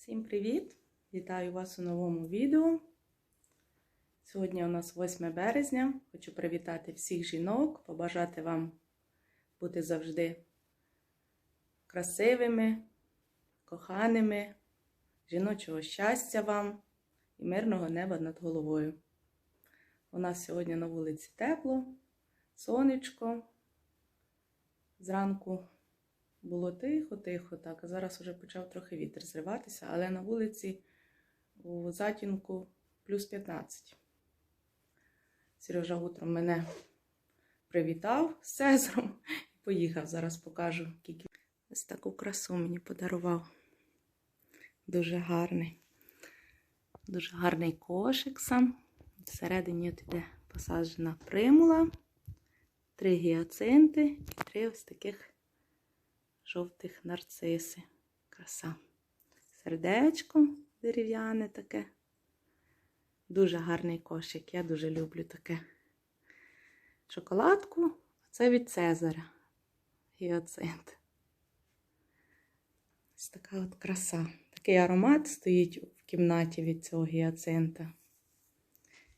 Всім привіт! Вітаю вас у новому відео. Сьогодні у нас 8 березня. Хочу привітати всіх жінок, побажати вам бути завжди красивими, коханими, жіночого щастя вам і мирного неба над головою. У нас сьогодні на вулиці тепло, сонечко. Зранку було тихо-тихо, так, а зараз вже почав трохи вітер зриватися, але на вулиці у затінку плюс 15. Сережа утром мене привітав з Цезаром і поїхав. Зараз покажу, скільки. Ось таку красу мені подарував. Дуже гарний. Дуже гарний кошик сам. Всередині от іде посаджена примула, три гіацинти і три ось таких жовтих нарциси. Краса. Сердечко дерев'яне таке. Дуже гарний кошик. Я дуже люблю таке. Шоколадку. Це від Цезаря. Гіацинт. Ось така от краса. Такий аромат стоїть в кімнаті від цього гіацинта.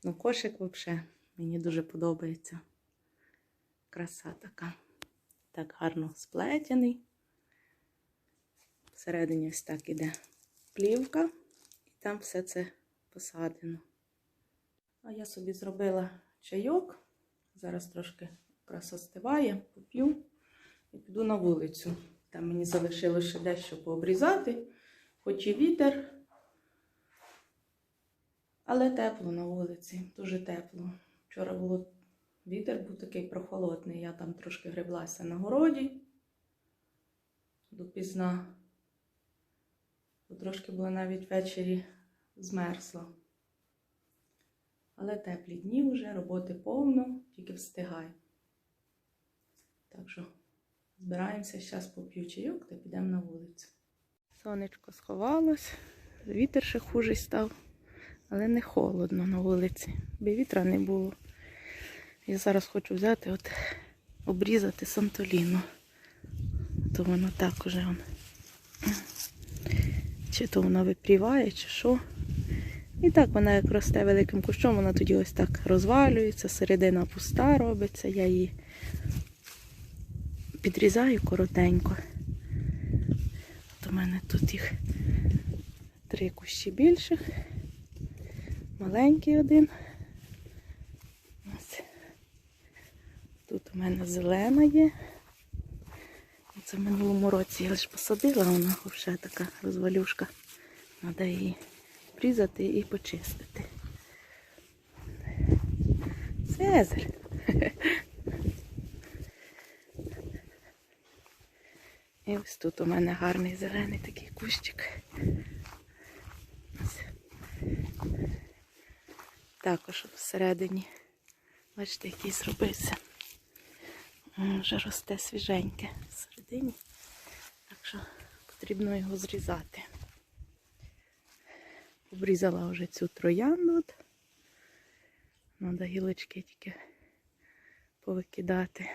Ну, кошик взагалі мені дуже подобається. Краса така. Так гарно сплетений. Всередині ось так іде плівка, і там все це посадено. А я собі зробила чайок. Зараз трошки якраз остиває, поп'ю і піду на вулицю. Там мені залишилося ще дещо пообрізати, хоч і вітер, але тепло на вулиці, дуже тепло. Вчора було вітер, був такий прохолодний. Я там трошки греблася на городі допізна. Бо трошки було навіть ввечері змерзло. Але теплі дні вже, роботи повно, тільки встигаю. Так що збираємося, зараз поп'ю чайок та підемо на вулицю. Сонечко сховалось, вітер ще хужий став, але не холодно на вулиці, бо вітра не було. Я зараз хочу взяти, от, обрізати сантоліну. То воно так уже. Он. Чи то вона випріває, чи що. І так вона як росте великим кущом, вона тоді ось так розвалюється, середина пуста робиться, я її підрізаю коротенько. От у мене тут їх три кущі більших, маленький один. Ось. Тут у мене зелена є. Це в минулому році я лише посадила, вона вже така розвалюшка. Треба її обрізати і почистити. Цезар. І ось тут у мене гарний зелений такий кущик. Також всередині, бачите, який зробився. Вже росте свіженьке всередині, так що потрібно його зрізати. Обрізала вже цю троянду. Треба гілочки тільки повикидати.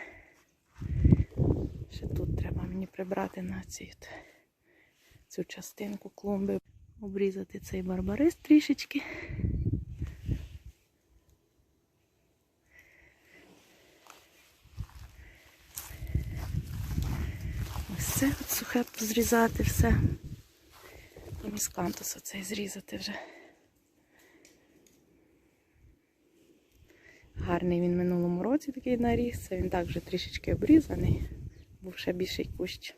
Ще тут треба мені прибрати на цю, цю частинку клумби, обрізати цей барбарис трішечки. Ось от позрізати все. Там із кантуса цей зрізати вже. Гарний він минулому році такий наріс, він так вже трішечки обрізаний, був ще більший кущ.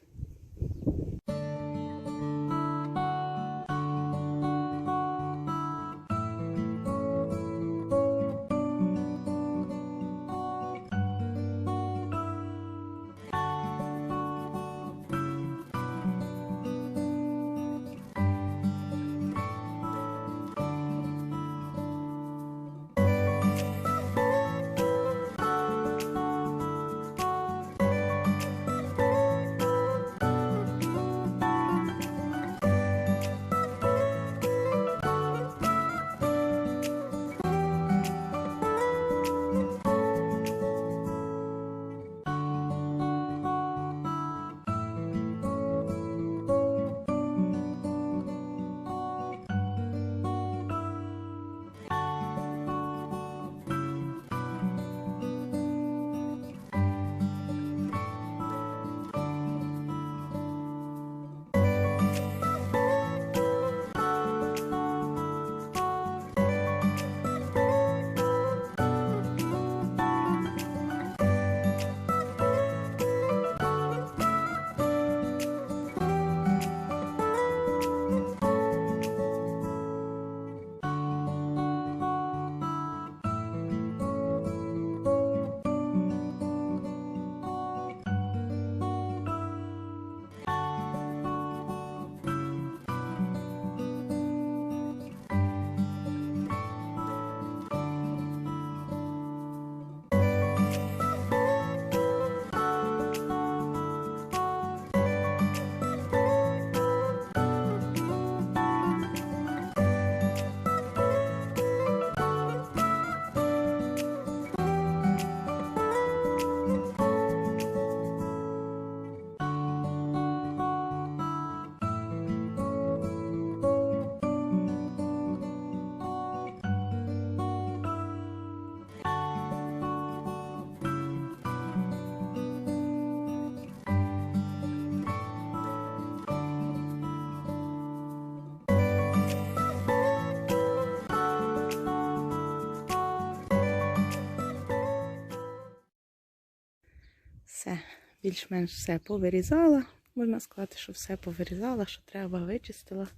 Все, більш-менш все повирізала. Можна сказати, що все повирізала, що треба, вичистила.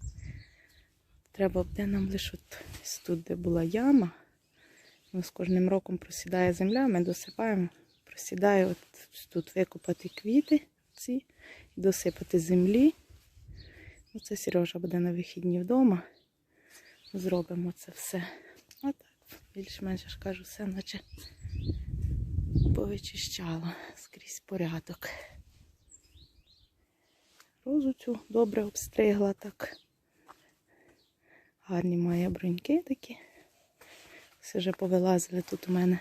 Треба буде нам лише тут, де була яма. Ну, з кожним роком просідає земля, ми досипаємо, просідає от тут викопати квіти ці досипати землі. Ну, це Сережа буде на вихідні вдома. Зробимо це все. А так, більш-менш я ж кажу, все наче повичищала скрізь порядок. Розу цю добре обстригла так. Гарні має броньки такі. Все вже повилазили тут у мене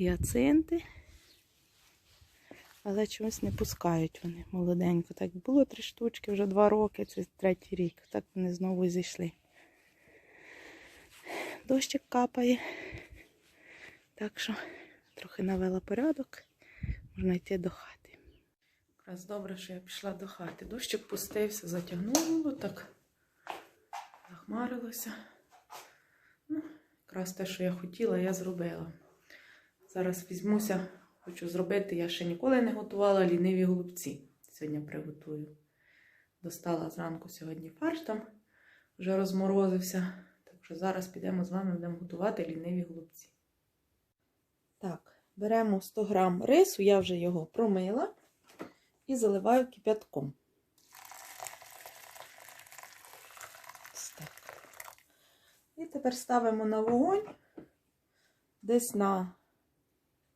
гіацинти. Але чомусь не пускають вони молоденько. Так було три штучки, вже два роки, це третій рік. Так вони знову зійшли. Дощик капає. Так що трохи навела порядок, можна йти до хати. Якраз добре, що я пішла до хати. Дощик пустився, затягнуло так, захмарилося. Ну, якраз те, що я хотіла, я зробила. Зараз візьмуся, хочу зробити. Я ще ніколи не готувала ліниві голубці. Сьогодні приготую. Достала зранку сьогодні фарш там, вже розморозився. Так що зараз підемо з вами будемо готувати ліниві голубці. Так, беремо 100 грам рису, я вже його промила і заливаю кип'ятком. І тепер ставимо на вогонь десь на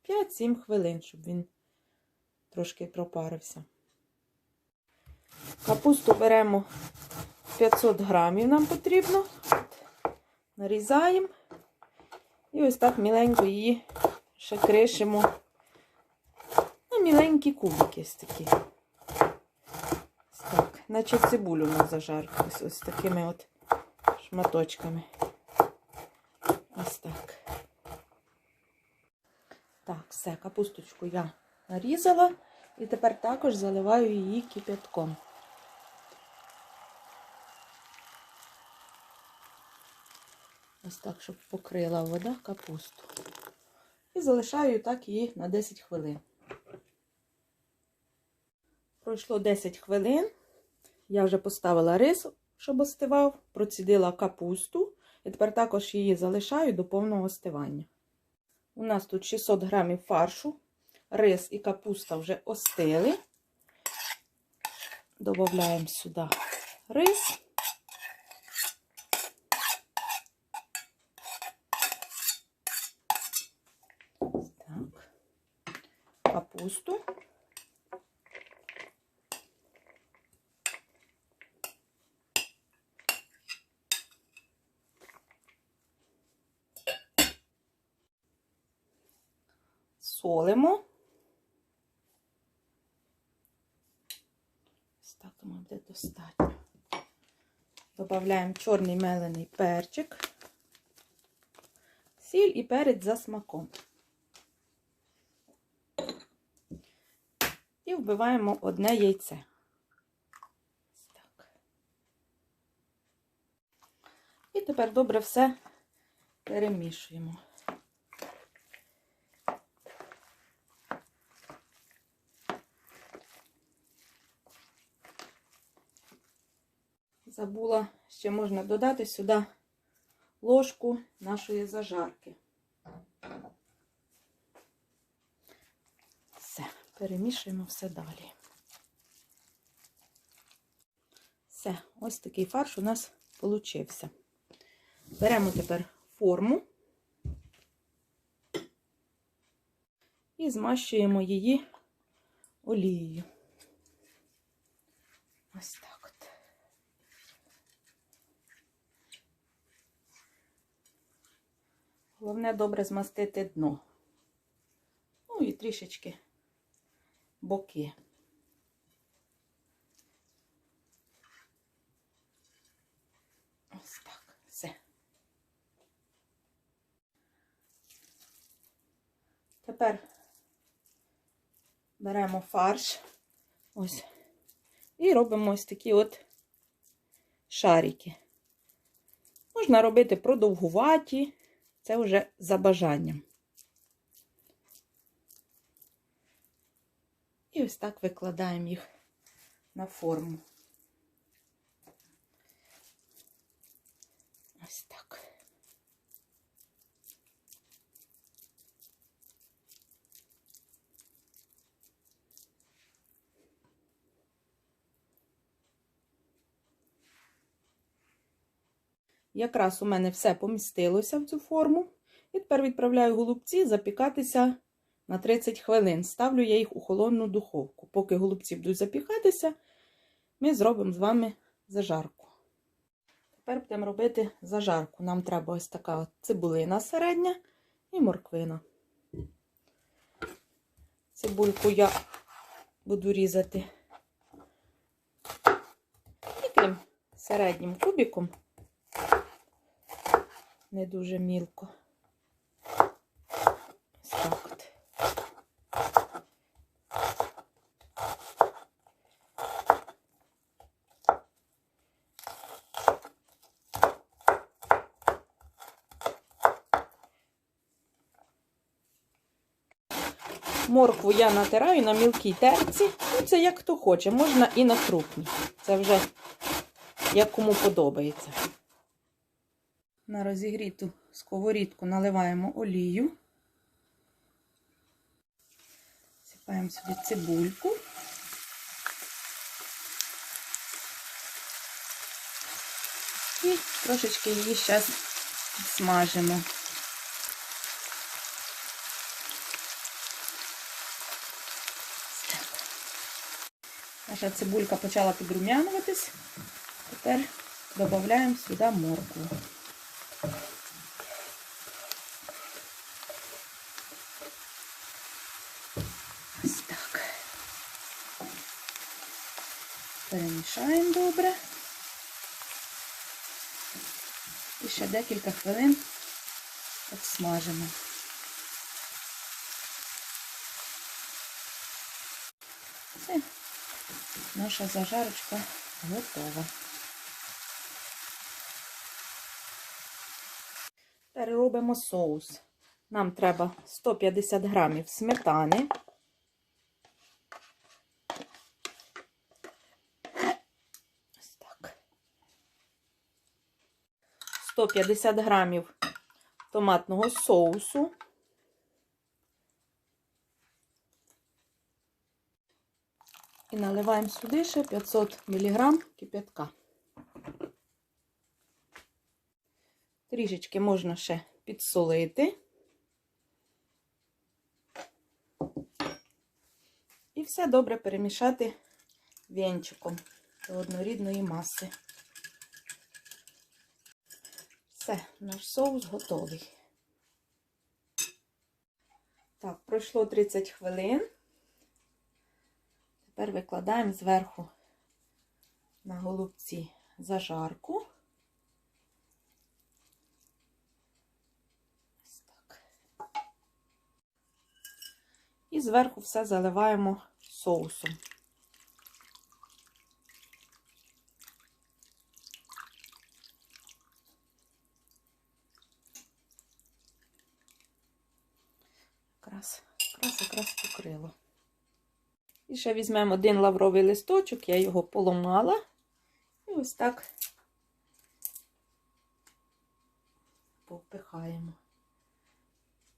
5-7 хвилин, щоб він трошки пропарився. Капусту беремо 500 грамів, нам потрібно. Нарізаємо. І ось так міленько її ще кришимо на міленькі кубики ось такі. Ось так, наче цибулю на зажарку. Ось, ось такими от шматочками. Ось так. Так, все, капусточку я нарізала і тепер також заливаю її кип'ятком. Ось так, щоб покрила вода капусту. І залишаю так її на 10 хвилин. Пройшло 10 хвилин. Я вже поставила рис, щоб остивав, процідила капусту. І тепер також її залишаю до повного остивання. У нас тут 600 грамів фаршу. Рис і капуста вже остили. Додаємо сюди рис. Так. Капусту. Солимо. Ось так думаю, буде достатньо. Додаємо чорний мелений перчик, сіль і перець за смаком. Вбиваємо одне яйце. Так. І тепер добре все перемішуємо. Забула, ще можна додати сюди ложку нашої зажарки. Все, перемішуємо все далі. Все, ось такий фарш у нас получився. Беремо тепер форму і змащуємо її олією. Ось так. Головне добре змастити дно. Ну і трішечки боки. Ось так, все. Тепер беремо фарш ось і робимо ось такі от шарики. Можна робити продовгуваті, це вже за бажанням. І ось так викладаємо їх на форму. Ось так. Якраз у мене все помістилося в цю форму. І тепер відправляю голубці запікатися на 30 хвилин. Ставлю я їх у холодну духовку. Поки голубці будуть запікатися, ми зробимо з вами зажарку. Тепер будемо робити зажарку. Нам треба ось така цибулина середня і морквина. Цибульку я буду різати таким середнім кубиком, не дуже мілко. Ось так от. Моркву я натираю на мілкій терці. Ну, це як хто хоче, можна і на крупній. Це вже як кому подобається. На розігріту сковорідку наливаємо олію. Сипаємо сюди цибульку. І трошечки її зараз смажимо. Наша цибулька почала підрумянуватись. Тепер додаємо сюди моркву. Ось так. Перемішаємо добре. І ще декілька хвилин обсмажимо. Все. Наша зажарочка готова. Тепер робимо соус. Нам треба 150 грамів сметани. Ось так. 150 грамів томатного соусу. Наливаємо сюди ще 500 мг кип'ятка. Трішечки можна ще підсолити. І все добре перемішати вінчиком до однорідної маси. Все, наш соус готовий. Так, пройшло 30 хвилин. Тепер викладаємо зверху на голубці зажарку. Ось так. І зверху все заливаємо соусом. Якраз, якраз, якраз покрило. І ще візьмемо один лавровий листочок, я його поламала. І ось так повпихаємо.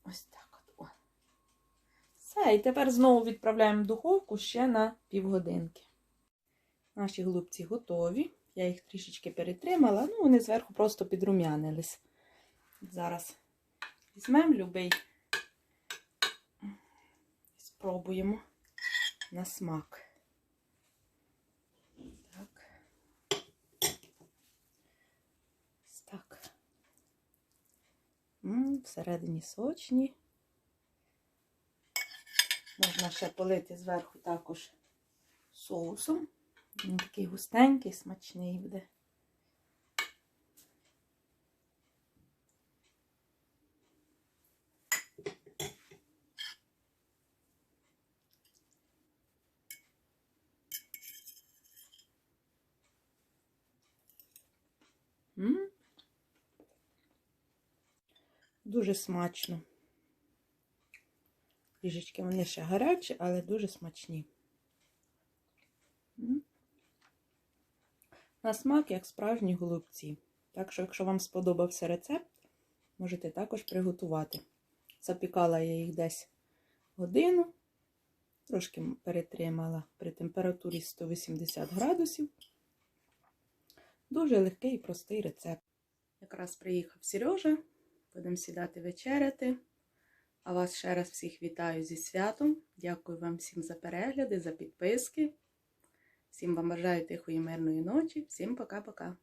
Ось так от. О. Все, і тепер знову відправляємо в духовку ще на півгодинки. Наші голубці готові. Я їх трішечки перетримала, ну вони зверху просто підрумянились. Зараз візьмемо любий, спробуємо на смак. Так. Ось так. М -м, всередині сочні. Можна ще полити зверху також соусом. Він такий густенький, смачний буде. дуже смачно. Ріжечки вони ще гарячі, але дуже смачні. На смак, як справжні голубці. Так що, якщо вам сподобався рецепт, можете також приготувати. Запікала я їх десь годину, трошки перетримала при температурі 180 градусів. Дуже легкий і простий рецепт. Якраз приїхав Сережа, будемо сідати вечеряти. А вас ще раз всіх вітаю зі святом. Дякую вам всім за перегляди, за підписки. Всім вам бажаю тихої мирної ночі. Всім пока-пока.